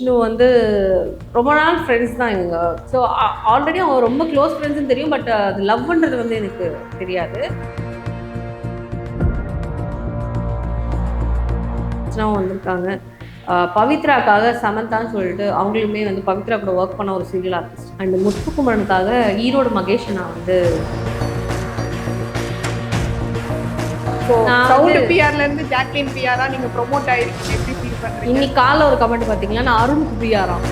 விஷ்ணு வந்து ரொம்ப நாள் ஃப்ரெண்ட்ஸ் தான் இவங்க. ஸோ ஆல்ரெடி அவங்க ரொம்ப க்ளோஸ் ஃப்ரெண்ட்ஸ்னு தெரியும் பட் அது லவ்ன்றது வந்து எனக்கு தெரியாது. வந்திருக்காங்க. பவித்ராக்காக சமந்தான்னு சொல்லிட்டு அவங்களுமே வந்து பவித்ரா கூட ஒர்க் பண்ண ஒரு சீரியல் ஆர்டிஸ்ட் அண்ட் முத்துக்குமரனுக்காக ஈரோடு மகேஷ் நான் வந்து சவுண்ட் பிஆர்ல இருந்து ஜாக்லின் பிஆரா நீங்க ப்ரோமோட் ஆயிருக்கீங்க. இன்னைக்கு காலைல ஒரு கமெண்ட் பார்த்தீங்கன்னா நான் அருண் குபியாராம்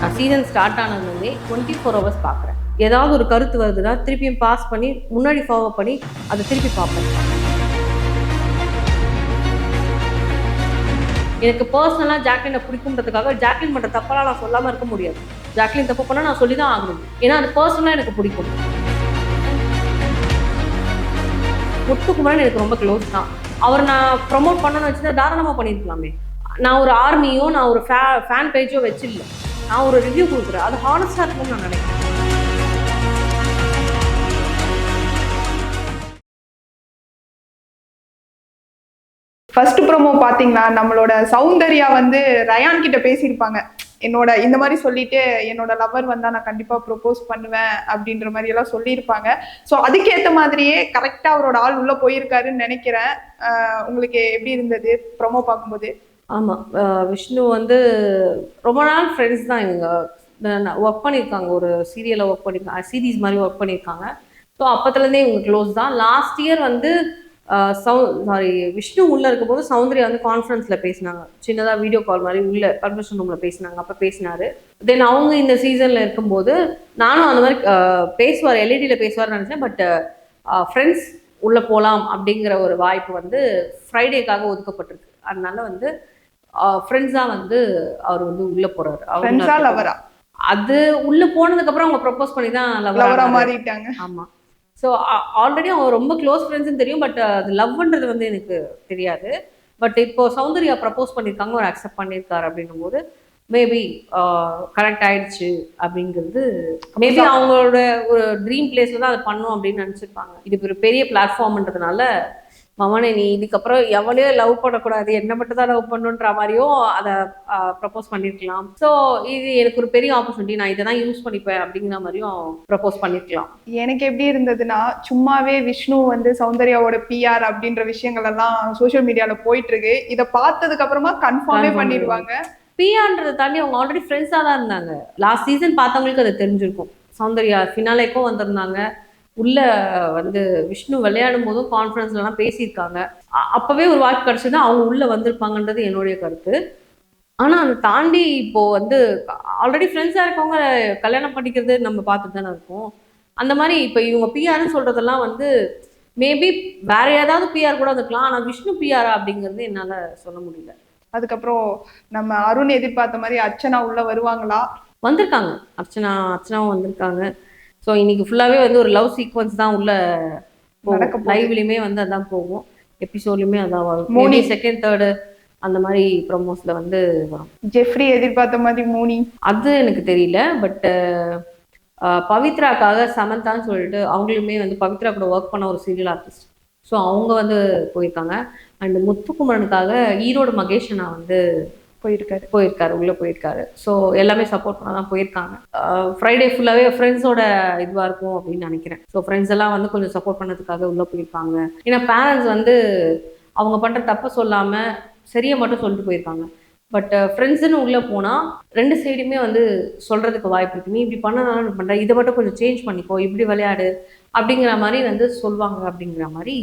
நான் சீசன் ஸ்டார்ட் ஆனதுலேருந்தே டுவெண்ட்டி ஃபோர் ஹவர்ஸ் பார்க்குறேன் ஏதாவது ஒரு கருத்து வருதுன்னா திருப்பியும் பாஸ் பண்ணி முன்னாடி ஃபாலோ பண்ணி அதை திருப்பி பார்ப்பேன். எனக்கு பர்சனலாக ஜாக்லினை பிடிக்குன்றதுக்காக ஜாக்லின் பண்ணுற தப்பெல்லாம் நான் சொல்லாமல் இருக்க முடியாது. ஜாக்லின் தப்பு பண்ணால் நான் சொல்லி தான் ஆகணும். ஏன்னா அது பர்சனலாக எனக்கு பிடிக்கும். முத்துக்குமரன் எனக்கு ரொம்ப க்ளோஸ் தான். அவர் நான் ப்ரொமோட் பண்ணணும்னு வச்சுருந்தா தாராளமாக பண்ணியிருக்கலாமே. நான் ஒரு ஆர்மியோ நான் ஒரு ஃபே ஃபேன் பேஜோ வச்சிடல நான் ஒரு ரிவ்யூ கொடுக்குறேன். அது ஹானஸ்டாக இருக்கும்னு நான் நினைக்கிறேன். ஃபர்ஸ்ட் ப்ரோமோ பாத்தீங்கன்னா நம்மளோட சௌந்தர்யா வந்து ரயான் கிட்ட பேசியிருப்பாங்க. என்னோட இந்த மாதிரி சொல்லிட்டு என்னோட லவர் வந்தா நான் கண்டிப்பா ப்ரொபோஸ் பண்ணுவேன் அப்படின்ற மாதிரி எல்லாம் சொல்லியிருப்பாங்க. ஸோ அதுக்கேற்ற மாதிரியே கரெக்டா அவரோட ஆள் உள்ள போயிருக்காருன்னு நினைக்கிறேன். உங்களுக்கு எப்படி இருந்தது ப்ரொமோ பார்க்கும்போது? ஆமாம் விஷ்ணு வந்து ரொம்ப நாள் ஃப்ரெண்ட்ஸ் தான் இவங்க. ஒர்க் பண்ணியிருக்காங்க. ஒரு சீரியலில் ஒர்க் பண்ணியிருக்காங்க சீரீஸ் மாதிரி ஒர்க் பண்ணியிருக்காங்க. ஸோ அப்பத்துலேருந்தே இவங்க க்ளோஸ் தான். லாஸ்ட் இயர் வந்து அஹ், சௌ சாரி விஷ்ணு உள்ளே இருக்கும்போது சௌந்தர்யா வந்து கான்ஃபரன்ஸில் பேசினாங்க. சின்னதாக வீடியோ கால் மாதிரி உள்ள கன்வர்ஷன் ரூமில் பேசினாங்க. அப்போ பேசினாரு. தென் அவங்க இந்த சீசனில் இருக்கும்போது நானும் அந்த மாதிரி பேசுவார் எல்இடியில் பேசுவார்னு நினச்சேன். பட் ஃப்ரெண்ட்ஸ் உள்ளே போகலாம் அப்படிங்கிற ஒரு வாய்ப்பு வந்து ஃப்ரைடேக்காக ஒதுக்கப்பட்டிருக்கு. அதனால வந்து ஃப்ரெண்ட்ஸாக வந்து அவர் வந்து உள்ளே போகிறாரு அது உள்ளே போனதுக்கப்புறம் அவங்க ப்ரப்போஸ் பண்ணி தான் லவரா மாறிட்டாங்க. ஆமாம் ஸோ ஆல்ரெடி அவங்க ரொம்ப க்ளோஸ் ஃப்ரெண்ட்ஸ்னு தெரியும் பட் அது லவ்ன்றது வந்து எனக்கு தெரியாது. பட் இப்போ சௌந்தர்யா ப்ரப்போஸ் பண்ணியிருக்காங்க அவர் அக்செப்ட் பண்ணியிருக்காரு அப்படின்னும் போது மேபி கரெக்ட் ஆயிடுச்சு அப்படிங்கிறது மேபி அவங்களோட ஒரு ட்ரீம் பிளேஸில் தான் அதை பண்ணும் அப்படின்னு நினச்சிருப்பாங்க. இது ஒரு பெரிய பிளாட்ஃபார்ம்ன்றதுனால மவனே நீ இதுக்கப்புறம் எவனையோ லவ் பண்ணக்கூடாது. என்ன மட்டும் தான் லவ் பண்ணுன்ற மாதிரியும் அதை ப்ரப்போஸ் பண்ணியிருக்கலாம் ஸோ இது எனக்கு ஒரு பெரிய ஆப்பர்ச்சுனிட்டி நான் இதை தான் யூஸ் பண்ணிப்பேன் அப்படிங்கிற மாதிரியும் ப்ரப்போஸ் பண்ணியிருக்கலாம் எனக்கு எப்படி இருந்ததுன்னா சும்மாவே விஷ்ணு வந்து சௌந்தர்யாவோட பிஆர் அப்படின்ற விஷயங்கள் எல்லாம் சோஷியல் மீடியால போயிட்டு இருக்கு இதை பார்த்ததுக்கு அப்புறமா கன்ஃபார்மே பண்ணிடுவாங்க. பியான்றதை தாண்டி அவங்க ஆல்ரெடி ஃப்ரெண்ட்ஸாக தான் இருந்தாங்க. லாஸ்ட் சீசன் பார்த்தவங்களுக்கு அது தெரிஞ்சிருக்கும். சௌந்தர்யா ஃபினாலேக்கும் வந்திருந்தாங்க. உள்ள வந்து விஷ்ணு விளையாடும் போதும் கான்ஃபரன்ஸ்லலாம் பேசியிருக்காங்க. அப்பவே ஒரு வாய்ப்பு கிடைச்சது அவங்க உள்ள வந்திருப்பாங்கன்றது என்னுடைய கருத்து. ஆனால் அதை தாண்டி இப்போ வந்து ஆல்ரெடி ஃப்ரெண்ட்ஸாக இருக்கவங்க கல்யாணம் பண்ணிக்கிறது நம்ம பார்த்துட்டு தானே இருக்கோம். அந்த மாதிரி இப்போ இவங்க பிஆர்னு சொல்றதெல்லாம் வந்து மேபி வேற ஏதாவது பிஆர் கூட இருக்கலாம் ஆனால் விஷ்ணு பிஆரா அப்படிங்கிறது என்னால் சொல்ல முடியல. அதுக்கப்புறம் நம்ம அருண் எதிர்பார்த்த மாதிரி அர்ச்சனா உள்ள வருவாங்களா? வந்திருக்காங்க. அர்ச்சனா அர்ச்சனாவும் வந்திருக்காங்க. ஸோ இன்னைக்கு ஃபுல்லாகவே வந்து ஒரு லவ் சீக்வன்ஸ் தான் உள்ள. லைவ்லையுமே வந்து அதான் போகும். எபிசோட்லையுமே அதான் வரும். மோனி செகண்ட் தேர்டு அந்த மாதிரி ப்ரொமோஸ்ல வந்து வரும். ஜெஃப்ரி எதிர்பார்த்த மாதிரி மோனி அது எனக்கு தெரியல பட் பவித்ராக்காக சமந்தான்னு சொல்லிட்டு அவங்களுமே வந்து பவித்ரா கூட ஒர்க் பண்ண ஒரு சீரியல் ஆர்டிஸ்ட் ஸோ அவங்க வந்து போயிருக்காங்க. அண்ட் முத்துக்குமரனுக்காக ஈரோடு மகேஷ் நான் வந்து போயிருக்காரு. போயிருக்காரு உள்ள போயிருக்காரு. ஸோ எல்லாமே சப்போர்ட் பண்ண தான் போயிருக்காங்க. ஃப்ரைடே ஃபுல்லாகவே ஃப்ரெண்ட்ஸோட இதுவாக இருக்கும் அப்படின்னு நினைக்கிறேன். ஸோ ஃப்ரெண்ட்ஸ் எல்லாம் வந்து கொஞ்சம் சப்போர்ட் பண்ணதுக்காக உள்ள போயிருப்பாங்க ஏன்னா பேரண்ட்ஸ் வந்து அவங்க பண்ற தப்பை சொல்லாம சரியை மட்டும் சொல்லிட்டு போயிருக்காங்க. பட் ஃப்ரெண்ட்ஸ்னு உள்ள போனா ரெண்டு சைடுமே வந்து சொல்றதுக்கு வாய்ப்பு இருக்கு. நீ இப்படி பண்ணனாலும் இப்படி பண்ற இதை மட்டும் கொஞ்சம் சேஞ்ச் பண்ணிக்கோ இப்படி விளையாடு அப்படிங்கிற மாதிரி வந்து சொல்லுவாங்க அப்படிங்கிற மாதிரி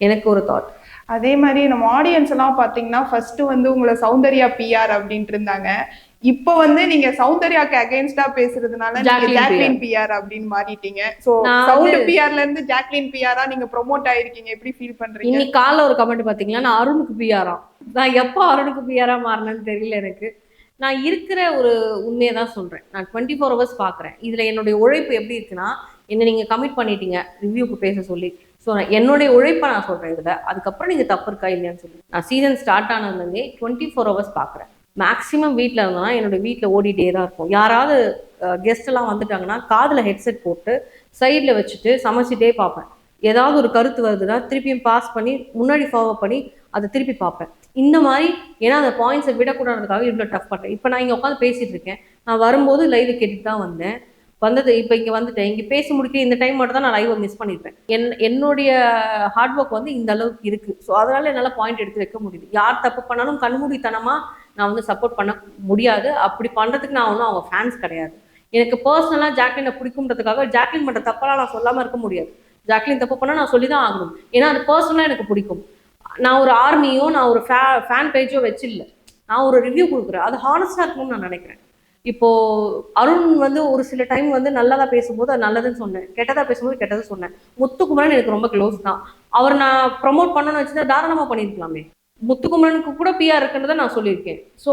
எனக்கு ஒரு தாட் அதே மாதிரி நம்ம ஆடியன்ஸ் எல்லாம் பாத்தீங்கன்னா ஃபர்ஸ்ட் வந்து உங்களை சௌந்தர்யா பிஆர் அப்படின்ட்டு இருந்தாங்க. இப்போ வந்து நீங்க சௌந்தர்யாக்கு அகைன்ஸ்டா பேசுறதுனால நீங்க ஜாக்லின் பிஆர் அப்படின்னு மாறிட்டீங்க. சோ சவுண்ட் பிஆர்ல இருந்து ஜாக்லின் பிஆரா நீங்க ப்ரோமோட் ஆயிருக்கீங்க. எப்படி ஃபீல் பண்றீங்க? இன்னைக்கு காலைல ஒரு கமெண்ட் பாத்தீங்களா நான் அருணுக்கு பிஆராம் நான் எப்போ அருணுக்கு பிஆரா மாறினேன்னு தெரியல எனக்கு. நான் இருக்கிற ஒரு உண்மையை தான் சொல்றேன். நான் டுவெண்ட்டி ஃபோர் ஹவர்ஸ் பார்க்குறேன் இதுல என்னுடைய உழைப்பு எப்படி இருக்குன்னா என்ன நீங்கள் கமிட் பண்ணிட்டீங்க ரிவ்யூக்கு பேச சொல்லி. ஸோ நான் என்னுடைய உழைப்பை நான் சொல்கிறேன் இதில். அதுக்கப்புறம் நீங்கள் தப்பு இருக்கா இல்லையான்னு சொல்லி. நான் சீசன் ஸ்டார்ட் ஆனதுலேருந்தே டுவெண்ட்டி ஃபோர் ஹவர்ஸ் பார்க்குறேன். மேக்ஸிமம் வீட்டில் இருந்தோம்னா என்னோட வீட்டில் ஓடிட்டே தான் இருக்கும். யாராவது கெஸ்டெல்லாம் வந்துட்டாங்கன்னா காதில் ஹெட்செட் போட்டு சைடில் வச்சுட்டு சமைச்சிட்டே பார்ப்பேன். ஏதாவது ஒரு கருத்து வருதுன்னா திருப்பியும் பாஸ் பண்ணி முன்னாடி ஃபாலோ பண்ணி அதை திருப்பி பார்ப்பேன். இந்த மாதிரி ஏன்னா அந்த பாயிண்ட்ஸை விடக்கூடாதுக்காக இவ்வளோ டஃப் பண்ணுறேன் இப்போ நான் இங்கே உட்காந்து பேசிகிட்டு இருக்கேன். நான் வரும்போது லைவ் கேட்டுட்டு தான் வந்தேன். வந்தது இப்போ இங்கே வந்துட்டேன். இங்கே பேசி முடிக்க இந்த டைம் மட்டும் தான் நான் லைவை மிஸ் பண்ணிடுறேன் என் என்னுடைய ஹார்ட் ஒர்க் வந்து இந்த அளவுக்கு இருக்குது ஸோ அதனால என்னால் பாயிண்ட் எடுத்து வைக்க முடியுது. யார் தப்பு பண்ணாலும் கண்மூடித்தனமாக நான் வந்து சப்போர்ட் பண்ண முடியாது. அப்படி பண்ணுறதுக்கு நான் ஒன்றும் அவங்க ஃபேன்ஸ் கிடையாது. எனக்கு பர்சனலாக ஜாக்லினை பிடிக்குன்றதுக்காக ஜாக்லின் பண்ணுற தப்பெல்லாம் நான் சொல்லாமல் இருக்க முடியாது. ஜாக்லின் தப்பு பண்ணால் நான் சொல்லி தான் ஆகணும். ஏன்னா அது பர்சனலாக எனக்கு பிடிக்கும். நான் ஒரு ஆர்மியோ நான் ஒரு ஃபே ஃபேன் பேஜோ வச்சில்ல. நான் ஒரு ரிவ்யூ கொடுக்குறேன். அது ஹானஸ்டாக இருக்கணும்னு நான் நினைக்கிறேன். இப்போ அருண் வந்து ஒரு சில டைம் வந்து நல்லதா பேசும்போது அது நல்லதுன்னு சொன்னேன். கெட்டதா பேசும்போது கெட்டது சொன்னேன். முத்துக்குமரன் எனக்கு ரொம்ப க்ளோஸ் தான். அவர் நான் ப்ரமோட் பண்ணணும்னு வச்சுருந்தா தாராளமாக பண்ணியிருக்கலாமே. முத்துக்குமரனுக்கு கூட பிஆர் இருக்குன்றதை நான் சொல்லியிருக்கேன். ஸோ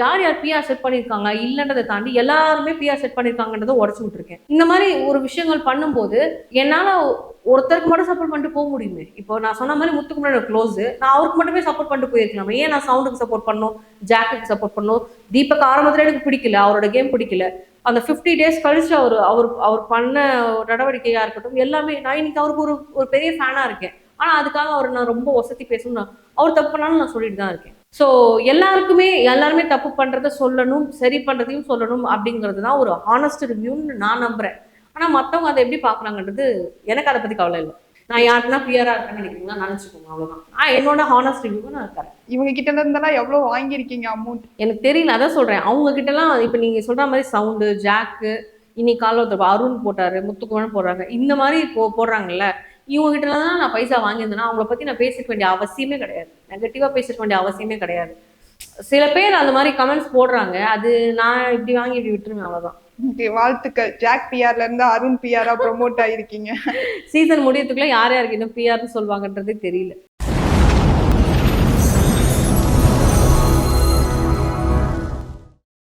யார் யார் பிஆர் செட் பண்ணியிருக்காங்க இல்லைன்றதை தாண்டி எல்லாருமே பிஆர் செட் பண்ணியிருக்காங்கன்றதை உடச்சு விட்டுருக்கேன். இந்த மாதிரி ஒரு விஷயங்கள் பண்ணும்போது என்னால் ஒருத்தருக்கு மட்டும் சப்போர்ட் பண்ணிட்டு போக முடியுமே. இப்போ நான் சொன்ன மாதிரி முத்துக்குமரன் க்ளோஸு நான் அவருக்கு மட்டுமே சப்போர்ட் பண்ணிட்டு போயிருக்கலாமே ஏன் நான் சவுண்டுக்கு சப்போர்ட் பண்ணணும் ஜாக்குக்கு சப்போர்ட் பண்ணணும்? தீபக் ஆரம்பத்தில் எனக்கு பிடிக்கல அவரோட கேம் பிடிக்கல. அந்த ஃபிஃப்டி டேஸ் கழிச்சு அவர் அவர் அவர் பண்ண நடவடிக்கையாக இருக்கட்டும் எல்லாமே நான் இன்னைக்கு அவருக்கு ஒரு ஒரு பெரிய ஃபேனாக இருக்கேன். ஆனால் அதுக்காக அவர் நான் ரொம்ப ஒசத்தி பேசணும் நான் அவர் தப்பு பண்ணாலும் நான் சொல்லிட்டு தான் இருக்கேன். ஸோ எல்லாருக்குமே எல்லாருமே தப்பு பண்ணுறத சொல்லணும் சரி பண்ணுறதையும் சொல்லணும் அப்படிங்கிறது தான் ஒரு ஹானஸ்ட் ரிவ்யூன்னு நான் நம்புறேன். ஆனால் மற்றவங்க அதை எப்படி பார்க்குறாங்கன்றது எனக்கு அதை பற்றி கவலை இல்லை. நான் யாருக்குன்னா பியராக இருக்கேன்னு நினைக்கிறீங்கன்னா நினச்சிக்கோங்க அவ்வளோதான் நான் என்னோட ஹானஸ்ட் ரிவ்யூவை நான் தரேன். இவங்க கிட்ட இருந்தெல்லாம் எவ்வளவு வாங்கியிருக்கீங்க அமௌண்ட் எனக்கு தெரியல அதான் சொல்கிறேன் அவங்க கிட்டலாம் இப்போ நீங்கள் சொல்கிற மாதிரி சவுண்டு ஜாக்கு இன்னைக்கு காலைல ஒருத்தர் அருண் போட்டாரு முத்துக்குமரன் போடுறாங்க. இந்த மாதிரி போ போடுறாங்கல்ல இவங்க கிட்டலாம் தான் நான் பைசா வாங்கியிருந்தேன்னா அவங்கள பற்றி நான் பேசிக்க வேண்டிய அவசியமே கிடையாது. நெகட்டிவாக பேசிக்க வேண்டிய அவசியமே கிடையாது. சில பேர் அந்த மாதிரி கமெண்ட்ஸ் போடுறாங்க. அது நான் இப்படி வாங்கி இப்படி விட்டுருவேன் அவ்வளோதான் வாழ்த்துக்கள். ஜாக் பிஆர்ல இருந்து அருண் பிஆரா ப்ரொமோட் ஆயிருக்கீங்க. சீசன் முடியறதுக்குள்ள யார் யாருக்கு இன்னும் பிஆர்னு சொல்லுவாங்கன்றதே தெரியல.